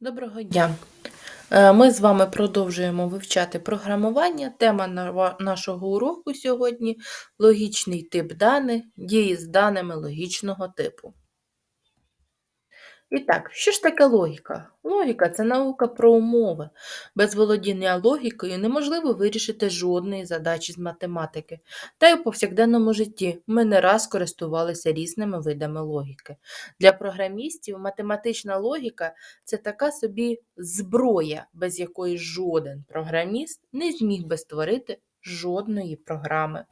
Доброго дня! Е, Ми з вами продовжуємо вивчати програмування. Тема нашого уроку сьогодні логічний тип даних, дії з даними логічного типу. І так, що ж таке логіка? Логіка це наука про умови. Без володіння логікою неможливо вирішити жодної задачі з математики. Та й у повсякденному житті ми не раз користувалися різними видами логіки. Для програмістів математична логіка це така собі зброя, без якої жоден програміст не зміг би створити жодної програми.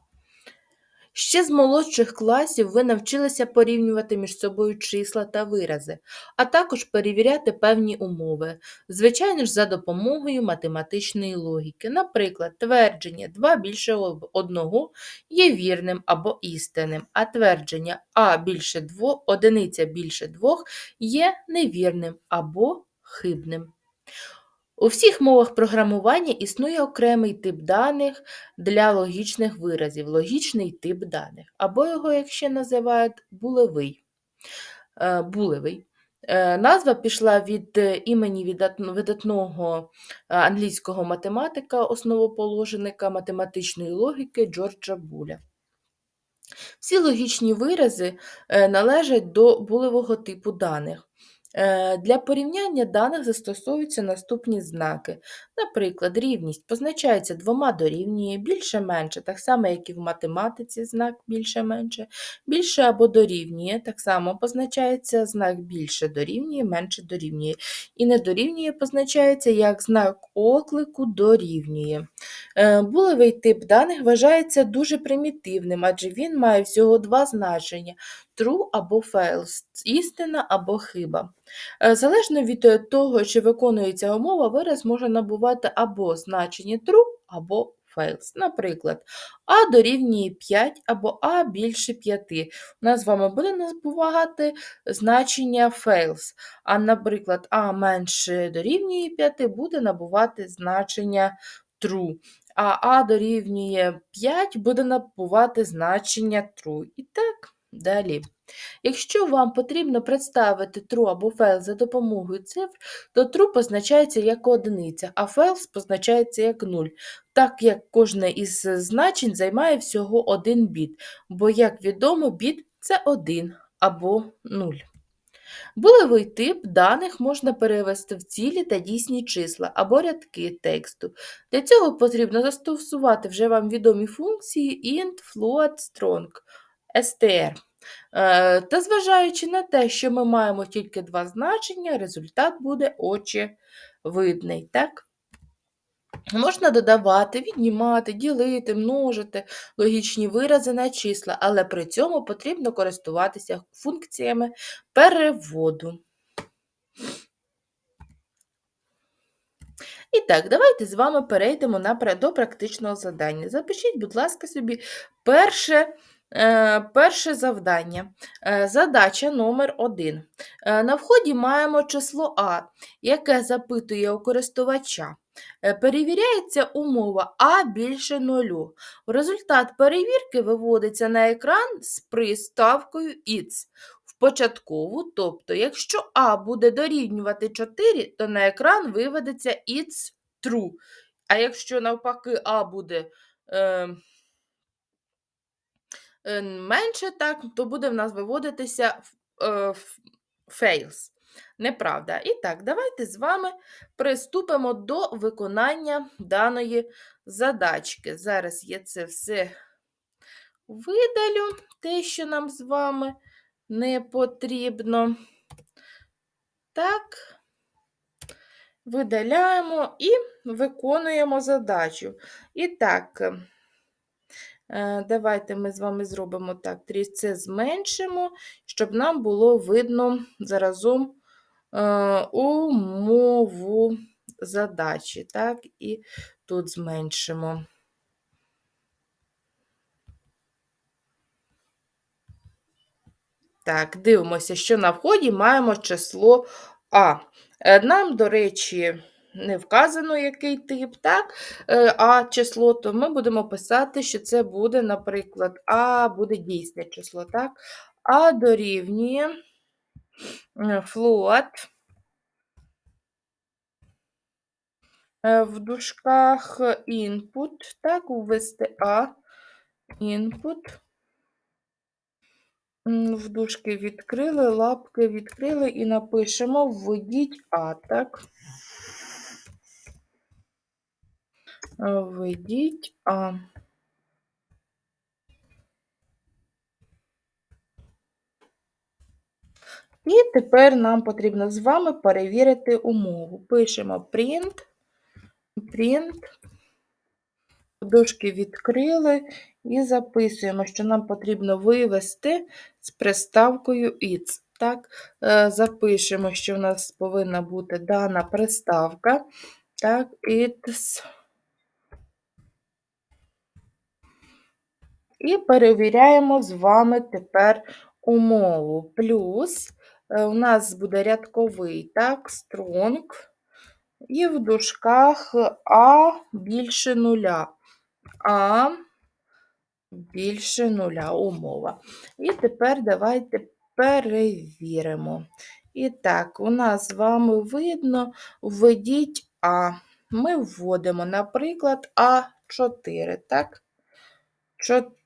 Ще з молодших класів ви навчилися порівнювати між собою числа та вирази, а також перевіряти певні умови, звичайно ж, за допомогою математичної логіки. Наприклад, твердження 2 більше 1 є вірним або істинним, а твердження А більше 2, одиниця більше 2 є невірним або хибним. У всіх мовах програмування існує окремий тип даних для логічних виразів, логічний тип даних, або його, як ще називають, булевий. Е, булевий. Е, Назва пішла від е, імені видатного англійського математика, основоположника математичної логіки Джорджа Буля. Всі логічні вирази належать до булевого типу даних. Е, Для порівняння даних застосовуються наступні знаки. Наприклад, рівність позначається двома дорівнює, більше-менше, так само, як і в математиці знак більше-менше, більше або дорівнює, так само позначається знак більше дорівнює, менше дорівнює. І не дорівнює позначається як знак оклику дорівнює. Е, Булевий тип даних вважається дуже примітивним, адже він має всього два значення true або false, істина або хиба. Е, Залежно від е, того, чи виконується умова, вираз може набувати або значення true, або false. Наприклад, А дорівнює 5 або А більше 5. У нас з вами буде набувати значення false. А, наприклад, А менше дорівнює 5 буде набувати значення true. А А дорівнює 5 буде набувати значення true. І так далі. Якщо вам потрібно представити true або false за допомогою цифр, то true позначається як одиниця, а false позначається як 0, так як кожне із значень займає всього один біт, бо, як відомо, біт це 1 або 0. Булевий тип даних можна перевести в цілі та дійсні числа або рядки тексту. Для цього потрібно застосувати вже вам відомі функції int, float, strong, str. Е, Та зважаючи на те, що ми маємо тільки два значення, результат буде очевидний. Так? Можна додавати, віднімати, ділити, множити логічні вирази на числа, але при цьому потрібно користуватися функціями переводу. І так, давайте з вами перейдемо до практичного завдання. Запишіть, будь ласка, собі перше, перше завдання. Е, задача номер 1. Е, на вході маємо число А, яке запитує у користувача. Е, Перевіряється умова А більше нулю. Результат перевірки виводиться на екран з приставкою в початкову, тобто, якщо А буде дорівнювати 4, то на екран виведеться «It's true». А якщо навпаки А буде е, е, менше, так, то буде в нас виводитися е, fails. Неправда. І так, давайте з вами приступимо до виконання даної задачки. Зараз я це все видалю, те, що нам з вами не потрібно. Так, видаляємо і виконуємо задачу. І так, давайте ми з вами зробимо так, це зменшимо, щоб нам було видно заразом е, умову задачі. Так, і тут зменшимо. Так, дивимося, що на вході маємо число А. Е, Нам, до речі, не вказано, який тип, так? Е, А число, то ми будемо писати, що це буде, наприклад, А буде дійсне число, так? А дорівнює е, float Е, В дужках input, так, ввести А, input. В дужки відкрили, лапки відкрили і напишемо введіть А, так? Е, Введіть А. І тепер нам потрібно з вами перевірити умову. Пишемо print, print, дужки відкрили і записуємо, що нам потрібно вивести з приставкою its. Так, е, запишемо, що в нас повинна бути дана приставка. Так, its. І перевіряємо з вами тепер умову. Плюс е, у нас буде рядковий, так, strong. І в дужках А більше нуля. А більше нуля умова. І тепер давайте перевіримо. І так, у нас з вами видно, введіть А. Ми вводимо, наприклад, А4, так? 4.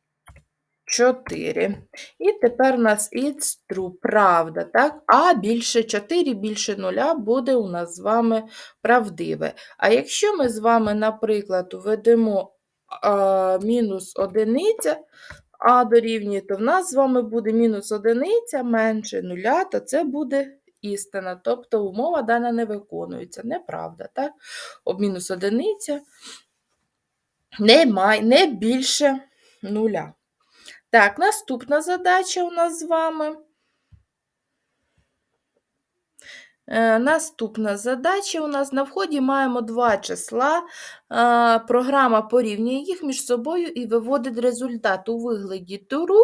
І тепер у нас it's true, правда, так? А більше 4, більше 0 буде у нас з вами правдиве. А якщо ми з вами, наприклад, введемо мінус одиниця, а дорівнює, то в нас з вами буде мінус одиниця менше нуля, то це буде істина. Тобто умова дана не виконується. Неправда, так? Об мінус одиниця не більше нуля. Так, наступна задача у нас з вами. Е, Наступна задача у нас на вході маємо два числа. Е, Програма порівнює їх між собою і виводить результат у вигляді true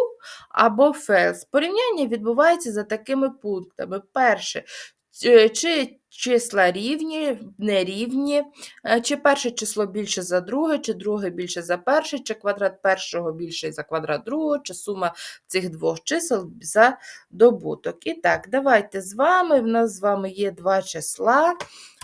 або false. Порівняння відбувається за такими пунктами. Перше, чи числа рівні, нерівні, е, чи перше число більше за друге, чи друге більше за перше, чи квадрат першого більший за квадрат другого, чи сума цих двох чисел за добуток. І так, давайте з вами. В нас з вами є два числа.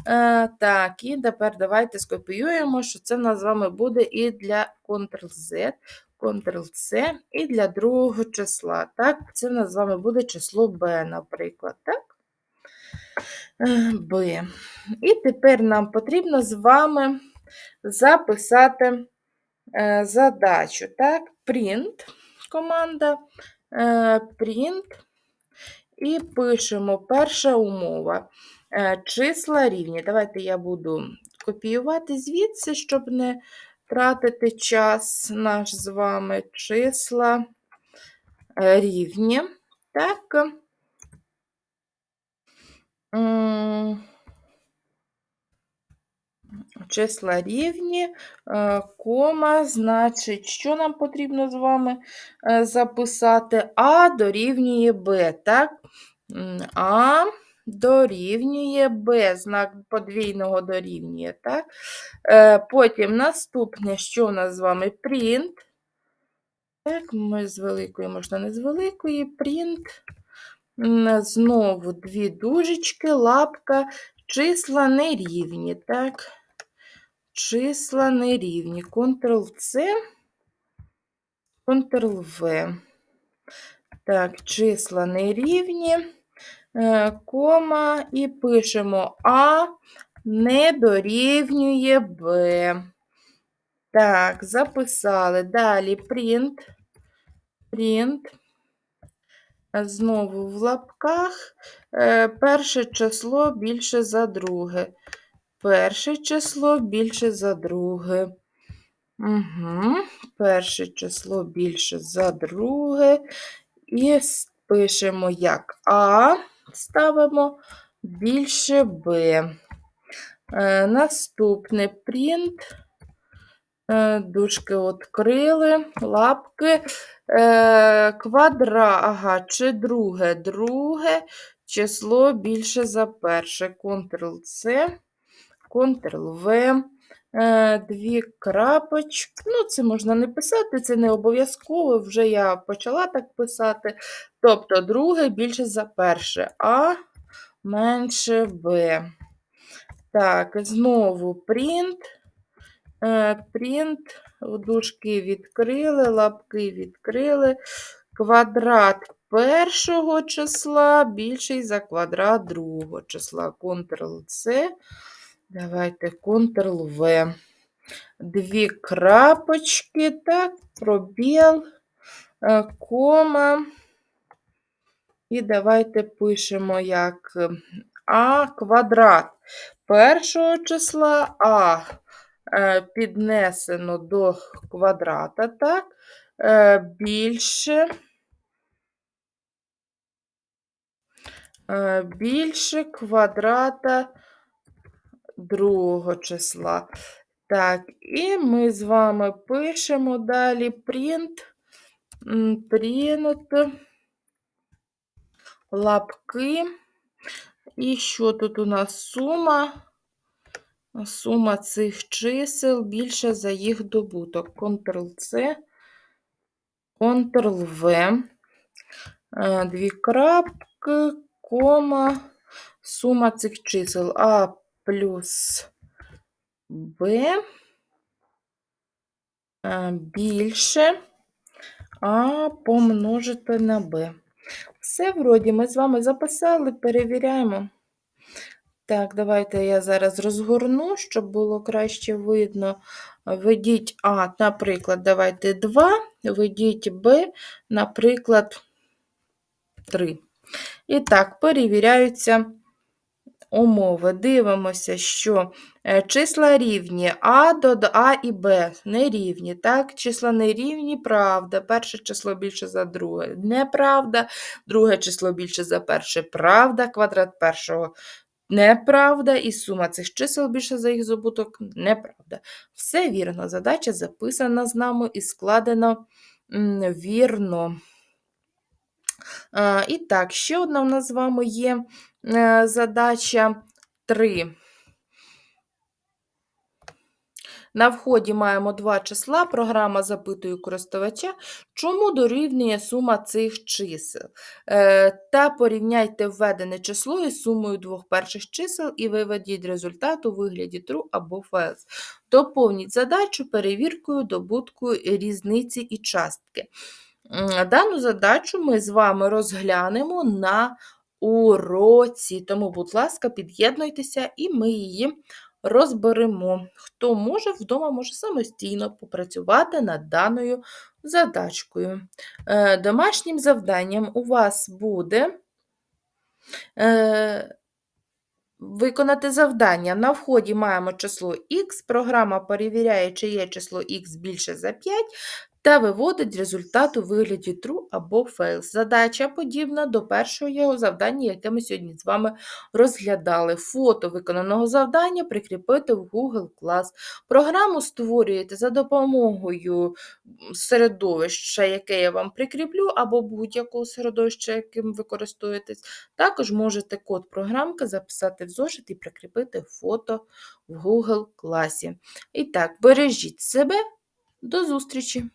Е, так, і тепер давайте скопіюємо, що це в нас з вами буде і для Ctrl-Z, Ctrl-C, і для другого числа. Так, це в нас з вами буде число b, наприклад. так? Б. І тепер нам потрібно з вами записати е, задачу. Так, print команда, е, print, і пишемо перша умова. Е, Числа рівні. Давайте я буду копіювати звідси, щоб не тратити час наш з вами числа рівні. Так. Числа рівні, е, кома, значить, що нам потрібно з вами е, записати? А дорівнює Б, так? А дорівнює Б, знак подвійного дорівнює, так? Е, Потім наступне, що у нас з вами? Print. Так, ми з великої, можна не з великої, print. Знову дві дужечки, лапка, числа нерівні, так? Числа нерівні. Ctrl-C, Ctrl-V. Так, числа нерівні, е, кома, і пишемо А не дорівнює Б. Так, записали. Далі print, print. Знову в лапках. Е, Перше число більше за друге. Перше число більше за друге. Угу. Перше число більше за друге. І пишемо як А, ставимо більше Б. Е, наступне print. Е, дужки відкрили, лапки, квадра, ага, чи друге, друге число більше за перше. Ctrl-C, Ctrl-V, е, дві крапочки. Ну, це можна не писати, це не обов'язково, вже я почала так писати. Тобто, друге більше за перше, А менше Б. Так, знову принт. Е, Принт, в дужки відкрили, лапки відкрили. Квадрат першого числа більший за квадрат другого числа. Ctrl-C. Давайте Ctrl-V. Дві крапочки, так, пробіл, е, кома. І давайте пишемо як е, А квадрат першого числа А піднесено до квадрата, так, е, більше, е, більше квадрата другого числа. Так, і ми з вами пишемо далі print, print, лапки. І що тут у нас сума? Сума цих чисел більша за їх добуток. Ctrl-C, Ctrl-V, Е, дві крапки, кома, сума цих чисел А плюс Б е, більше А помножити на Б. Все, вроді, ми з вами записали, перевіряємо. Так, давайте я зараз розгорну, щоб було краще видно. Введіть А, наприклад, давайте 2, введіть Б, наприклад, 3. І так, перевіряються умови. Дивимося, що е, числа рівні А до А і Б не рівні. Так, числа не рівні, правда. Перше число більше за друге неправда. Друге число більше за перше правда. Квадрат першого неправда. І сума цих чисел більше за їх здобуток неправда. Все вірно. Задача записана з нами і складена вірно. І так, ще одна у нас з вами є е, задача 3. На вході маємо два числа. Програма запитує користувача, чому дорівнює сума цих чисел. Е, Та порівняйте введене число із сумою двох перших чисел і виведіть результат у вигляді true або false. Доповніть задачу перевіркою добутку різниці і частки. Дану задачу ми з вами розглянемо на уроці. Тому, будь ласка, під'єднуйтеся і ми її розберемо. Хто може, вдома може самостійно попрацювати над даною задачкою. Е, Домашнім завданням у вас буде. е, Виконати завдання. На вході маємо число х, програма перевіряє, чи є число х більше за 5, та виводить результат у вигляді true або false. Задача подібна до першого завдання, яке ми сьогодні з вами розглядали. Фото виконаного завдання прикріпити в Google Class. Програму створюєте за допомогою середовища, яке я вам прикріплю, або будь-якого середовища, яким ви користуєтесь. Також можете код програмки записати в зошит і прикріпити фото в Google класі. І так, бережіть себе, до зустрічі!